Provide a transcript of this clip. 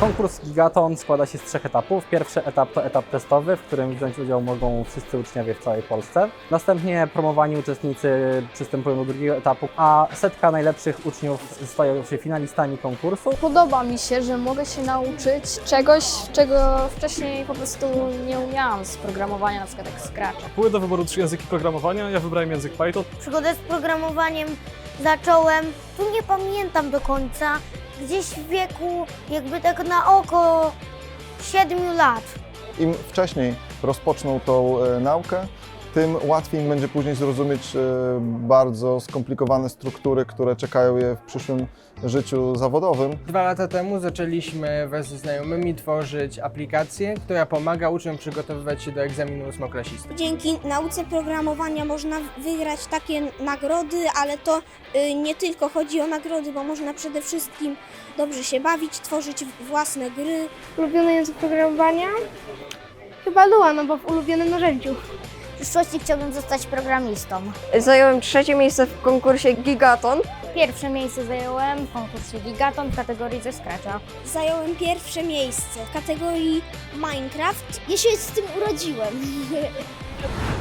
Konkurs Gigaton składa się z trzech etapów. Pierwszy etap to etap testowy, w którym wziąć udział mogą wszyscy uczniowie w całej Polsce. Następnie promowani uczestnicy przystępują do drugiego etapu, a setka najlepszych uczniów stają się finalistami konkursu. Podoba mi się, że mogę się nauczyć czegoś, czego wcześniej po prostu nie umiałam z programowania, na przykład jak Scratcha. Były do wyboru trzy języki programowania, ja wybrałem język Python. Przygodę z programowaniem zacząłem, tu nie pamiętam do końca, gdzieś w wieku jakby tak na oko 7 lat. Im wcześniej rozpoczną tą e, naukę, tym łatwiej im będzie później zrozumieć e, bardzo skomplikowane struktury, które czekają je w przyszłym życiu zawodowym. Dwa lata temu zaczęliśmy wraz ze znajomymi tworzyć aplikację, która pomaga uczniom przygotowywać się do egzaminu ósmoklasisty. Dzięki nauce programowania można wygrać takie nagrody, ale to y, nie tylko chodzi o nagrody, bo można przede wszystkim dobrze się bawić, tworzyć własne gry. Ulubiony język programowania? Chyba Lua, no bo w ulubionym narzędziu. W przyszłości chciałbym zostać programistą. Zająłem trzecie miejsce w konkursie Gigaton. Pierwsze miejsce zająłem w konkursie Gigaton w kategorii ze Scratcha. Zająłem pierwsze miejsce w kategorii Minecraft. Ja się z tym urodziłem.